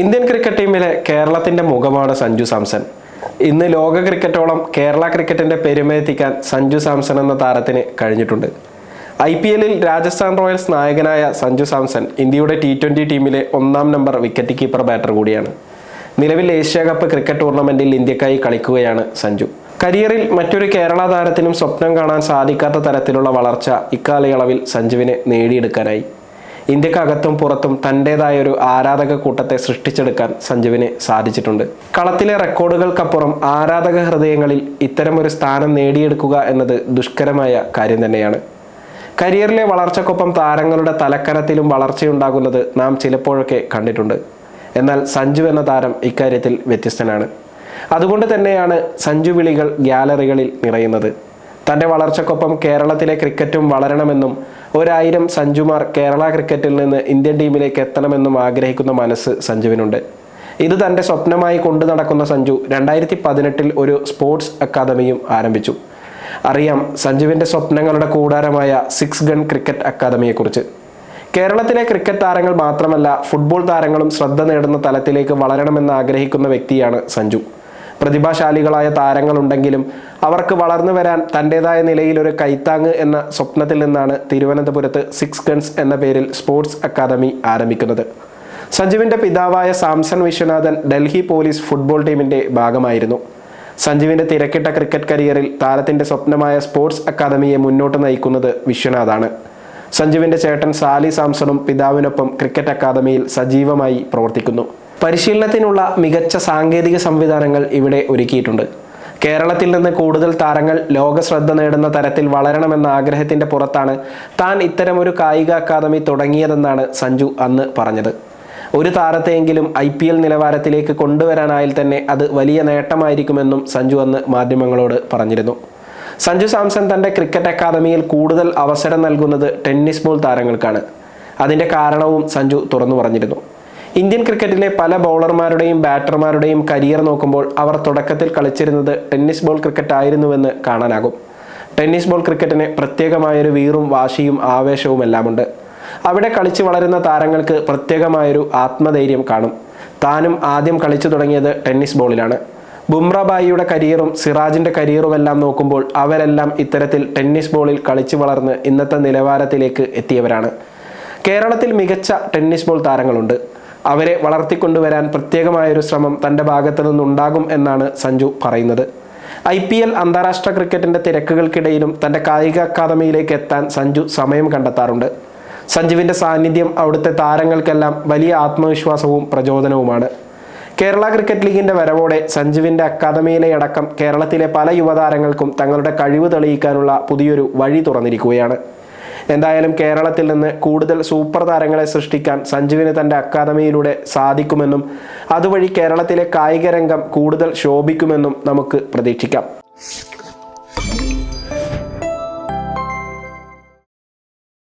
Indian cricket ടീമിലെ കേരളത്തിന്റെ മുഖമാണ് സഞ്ജു സാംസൺ. ഇന്ന് ലോക ക്രിക്കറ്റോളം കേരള ക്രിക്കറ്റിന്റെ പെരുമയെത്തിക്കാൻ സഞ്ജു സാംസൺ എന്ന താരത്തിന് കഴിഞ്ഞിട്ടുണ്ട്. ഐ പി എല്ലിൽ രാജസ്ഥാൻ റോയൽസ് നായകനായ സഞ്ജു സാംസൺ ഇന്ത്യയുടെ ടി ട്വന്റി ടീമിലെ ഒന്നാം നമ്പർ വിക്കറ്റ് കീപ്പർ ബാറ്റർ കൂടിയാണ്. നിലവിൽ ഏഷ്യ കപ്പ് ക്രിക്കറ്റ് ടൂർണമെന്റിൽ ഇന്ത്യക്കായി കളിക്കുകയാണ് സഞ്ജു. കരിയറിൽ മറ്റൊരു കേരള താരത്തിനും സ്വപ്നം കാണാൻ സാധിക്കാത്ത തരത്തിലുള്ള വളർച്ച ഇക്കാലയളവിൽ സഞ്ജുവിനെ നേടിയെടുക്കാനായി. ഇന്ത്യക്കകത്തും പുറത്തും തന്റെതായ ഒരു ആരാധക കൂട്ടത്തെ സൃഷ്ടിച്ചെടുക്കാൻ സഞ്ജുവിന് സാധിച്ചിട്ടുണ്ട്. കളത്തിലെ റെക്കോർഡുകൾക്കപ്പുറം ആരാധക ഹൃദയങ്ങളിൽ ഇത്തരമൊരു സ്ഥാനം നേടിയെടുക്കുക എന്നത് ദുഷ്കരമായ കാര്യം തന്നെയാണ്. കരിയറിലെ വളർച്ചക്കൊപ്പം താരങ്ങളുടെ തലക്കനത്തിലും വളർച്ചയുണ്ടാകുന്നത് നാം ചിലപ്പോഴൊക്കെ കണ്ടിട്ടുണ്ട്. എന്നാൽ സഞ്ജു എന്ന താരം ഇക്കാര്യത്തിൽ വ്യത്യസ്തനാണ്. അതുകൊണ്ട് തന്നെയാണ് സഞ്ജു വിളികൾ ഗ്യാലറികളിൽ നിറയുന്നത്. തന്റെ വളർച്ചക്കൊപ്പം കേരളത്തിലെ ക്രിക്കറ്റും വളരണമെന്നും ഒരായിരം സഞ്ജുമാർ കേരള ക്രിക്കറ്റിൽ നിന്ന് ഇന്ത്യൻ ടീമിലേക്ക് എത്തണമെന്നും ആഗ്രഹിക്കുന്ന മനസ്സ് സഞ്ജുവിനുണ്ട്. ഇത് തന്റെ സ്വപ്നമായി കൊണ്ടു നടക്കുന്ന സഞ്ജു രണ്ടായിരത്തി പതിനെട്ടിൽ ഒരു സ്പോർട്സ് അക്കാദമിയും ആരംഭിച്ചു. അറിയാം സഞ്ജുവിന്റെ സ്വപ്നങ്ങളുടെ കൂടാരമായ സിക്സ് ഗൺ ക്രിക്കറ്റ് അക്കാദമിയെക്കുറിച്ച്. കേരളത്തിലെ ക്രിക്കറ്റ് താരങ്ങൾ മാത്രമല്ല ഫുട്ബോൾ താരങ്ങളും ശ്രദ്ധ നേടുന്ന തലത്തിലേക്ക് വളരണമെന്ന് ആഗ്രഹിക്കുന്ന വ്യക്തിയാണ് സഞ്ജു. പ്രതിഭാശാലികളായ താരങ്ങളുണ്ടെങ്കിലും അവർക്ക് വളർന്നു വരാൻ തന്റെതായ നിലയിൽ ഒരു കൈത്താങ് എന്ന സ്വപ്നത്തിൽ നിന്നാണ് തിരുവനന്തപുരത്ത് സിക്സ് ഗൺസ് എന്ന പേരിൽ സ്പോർട്സ് അക്കാദമി ആരംഭിക്കുന്നത്. സഞ്ജുവിന്റെ പിതാവായ സാംസൺ വിശ്വനാഥൻ ഡൽഹി പോലീസ് ഫുട്ബോൾ ടീമിന്റെ ഭാഗമായിരുന്നു. സഞ്ജുവിന്റെ തിരക്കിട്ട ക്രിക്കറ്റ് കരിയറിൽ താരത്തിന്റെ സ്വപ്നമായ സ്പോർട്സ് അക്കാദമിയെ മുന്നോട്ട് നയിക്കുന്നത് വിശ്വനാഥാണ്. സഞ്ജുവിന്റെ ചേട്ടൻ സാലി സാംസണും പിതാവിനൊപ്പം ക്രിക്കറ്റ് അക്കാദമിയിൽ സജീവമായി പ്രവർത്തിക്കുന്നു. പരിശീലനത്തിനുള്ള മികച്ച സാങ്കേതിക സംവിധാനങ്ങൾ ഇവിടെ ഒരുക്കിയിട്ടുണ്ട്. കേരളത്തിൽ നിന്ന് കൂടുതൽ താരങ്ങൾ ലോക ശ്രദ്ധ നേടുന്ന തരത്തിൽ വളരണമെന്ന ആഗ്രഹത്തിന്റെ പുറത്താണ് താൻ ഇത്തരമൊരു കായിക അക്കാദമി തുടങ്ങിയതെന്നാണ് സഞ്ജു അന്ന് പറഞ്ഞത്. ഒരു താരത്തെയെങ്കിലും ഐ പി എൽ നിലവാരത്തിലേക്ക് കൊണ്ടുവരാനായാൽ തന്നെ അത് വലിയ നേട്ടമായിരിക്കുമെന്നും സഞ്ജു അന്ന് മാധ്യമങ്ങളോട് പറഞ്ഞിരുന്നു. സഞ്ജു സാംസൺ തന്റെ ക്രിക്കറ്റ് അക്കാദമിയിൽ കൂടുതൽ അവസരം നൽകുന്നത് ടെന്നീസ് ബോൾ താരങ്ങൾക്കാണ്. അതിന്റെ കാരണവും സഞ്ജു തുറന്നു പറഞ്ഞിരുന്നു. ഇന്ത്യൻ ക്രിക്കറ്റിലെ പല ബൗളർമാരുടെയും ബാറ്റർമാരുടെയും കരിയർ നോക്കുമ്പോൾ അവർ തുടക്കത്തിൽ കളിച്ചിരുന്നത് ടെന്നീസ് ബോൾ ക്രിക്കറ്റ് ആയിരുന്നുവെന്ന് കാണാനാകും. ടെന്നീസ് ബോൾ ക്രിക്കറ്റിന് പ്രത്യേകമായൊരു വീറും വാശിയും ആവേശവും എല്ലാമുണ്ട് അവിടെ കളിച്ചു വളരുന്ന താരങ്ങൾക്ക് പ്രത്യേകമായൊരു ആത്മധൈര്യം കാണും. താനും ആദ്യം കളിച്ചു തുടങ്ങിയത് ടെന്നീസ് ബോളിലാണ്. ബുംറബായിയുടെ കരിയറും സിറാജിന്റെ കരിയറുമെല്ലാം നോക്കുമ്പോൾ അവരെല്ലാം ഇത്തരത്തിൽ ടെന്നീസ് ബോളിൽ കളിച്ചു വളർന്ന് ഇന്നത്തെ നിലവാരത്തിലേക്ക് എത്തിയവരാണ്. കേരളത്തിൽ മികച്ച ടെന്നീസ് ബോൾ താരങ്ങളുണ്ട്. അവരെ വളർത്തിക്കൊണ്ടുവരാൻ പ്രത്യേകമായൊരു ശ്രമം തന്റെ ഭാഗത്തു നിന്നുണ്ടാകും എന്നാണ് സഞ്ജു പറയുന്നത്. ഐ പി എൽ അന്താരാഷ്ട്ര ക്രിക്കറ്റിന്റെ തിരക്കുകൾക്കിടയിലും തന്റെ കായിക അക്കാദമിയിലേക്ക് എത്താൻ സഞ്ജു സമയം കണ്ടെത്താറുണ്ട്. സഞ്ജുവിന്റെ സാന്നിധ്യം അവിടുത്തെ താരങ്ങൾക്കെല്ലാം വലിയ ആത്മവിശ്വാസവും പ്രചോദനവുമാണ്. കേരള ക്രിക്കറ്റ് ലീഗിന്റെ വരവോടെ സഞ്ജുവിന്റെ അക്കാദമിയിലെ അടക്കം കേരളത്തിലെ പല യുവതാരങ്ങൾക്കും തങ്ങളുടെ കഴിവ് തെളിയിക്കാനുള്ള പുതിയൊരു വഴി തുറന്നിരിക്കുകയാണ്. എന്തായാലും കേരളത്തിൽ നിന്ന് കൂടുതൽ സൂപ്പർ താരങ്ങളെ സൃഷ്ടിക്കാൻ സഞ്ജുവിന് തന്റെ അക്കാദമിയിലൂടെ സാധിക്കുമെന്നും അതുവഴി കേരളത്തിലെ കായികരംഗം കൂടുതൽ ശോഭിക്കുമെന്നും നമുക്ക് പ്രതീക്ഷിക്കാം.